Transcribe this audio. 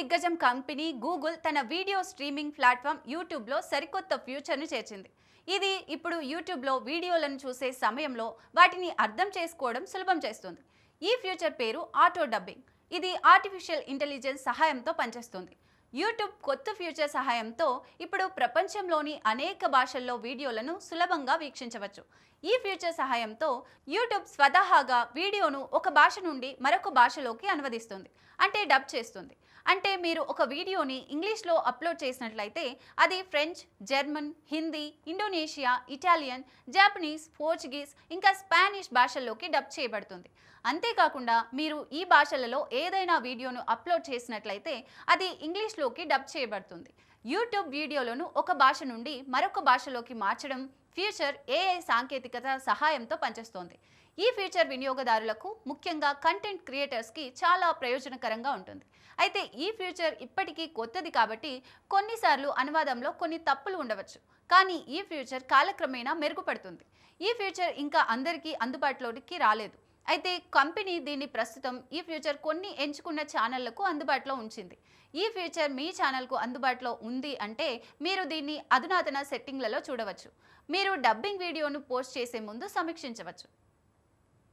దిగ్గజం company Google తన video streaming platform యూట్యూబ్లో సరికొత్త ఫ్యూచర్ను చేర్చింది. ఇది ఇప్పుడు యూట్యూబ్లో వీడియోలను చూసే సమయంలో వాటిని అర్థం చేసుకోవడం సులభం చేస్తుంది. ఈ ఫ్యూచర్ పేరు ఆటో డబ్బింగ్. ఇది ఆర్టిఫిషియల్ ఇంటెలిజెన్స్ సహాయంతో పనిచేస్తుంది. యూట్యూబ్ కొత్త ఫ్యూచర్ సహాయంతో ఇప్పుడు ప్రపంచంలోని అనేక భాషల్లో వీడియోలను సులభంగా వీక్షించవచ్చు. ఈ ఫ్యూచర్ సహాయంతో యూట్యూబ్ స్వతహాగా వీడియోను ఒక భాష నుండి మరొక భాషలోకి అనువదిస్తుంది. అంటే డబ్ చేస్తుంది. అంటే మీరు ఒక వీడియోని ఇంగ్లీష్లో అప్లోడ్ చేసినట్లయితే అది French German Hindi Indonesia Italian Japanese Portuguese ఇంకా స్పానిష్ భాషల్లోకి డబ్ చేయబడుతుంది. అంతేకాకుండా మీరు ఈ భాషలలో ఏదైనా వీడియోను అప్లోడ్ చేసినట్లయితే అది ఇంగ్లీష్లోకి డబ్ చేయబడుతుంది. యూట్యూబ్ వీడియోలను ఒక భాష నుండి మరొక భాషలోకి మార్చడం ఫ్యూచర్ ఏఐ సాంకేతికత సహాయంతో పనిచేస్తోంది. ఈ ఫీచర్ వినియోగదారులకు ముఖ్యంగా కంటెంట్ క్రియేటర్స్కి చాలా ప్రయోజనకరంగా ఉంటుంది. అయితే ఈ ఫ్యూచర్ ఇప్పటికీ కొత్తది కాబట్టి కొన్నిసార్లు అనువాదంలో కొన్ని తప్పులు ఉండవచ్చు. కానీ ఈ ఫ్యూచర్ కాలక్రమేణా మెరుగుపడుతుంది. ఈ ఫ్యూచర్ ఇంకా అందరికీ అందుబాటులోకి రాలేదు. అయితే కంపెనీ దీన్ని ప్రస్తుతం ఈ ఫ్యూచర్ కొన్ని ఎంచుకున్న ఛానళ్ళకు అందుబాటులో ఉంచింది. ఈ ఫ్యూచర్ మీ ఛానల్కు అందుబాటులో ఉంది అంటే మీరు దీన్ని అధునాతన సెట్టింగ్లలో చూడవచ్చు. మీరు డబ్బింగ్ వీడియోను పోస్ట్ చేసే ముందు సమీక్షించవచ్చు.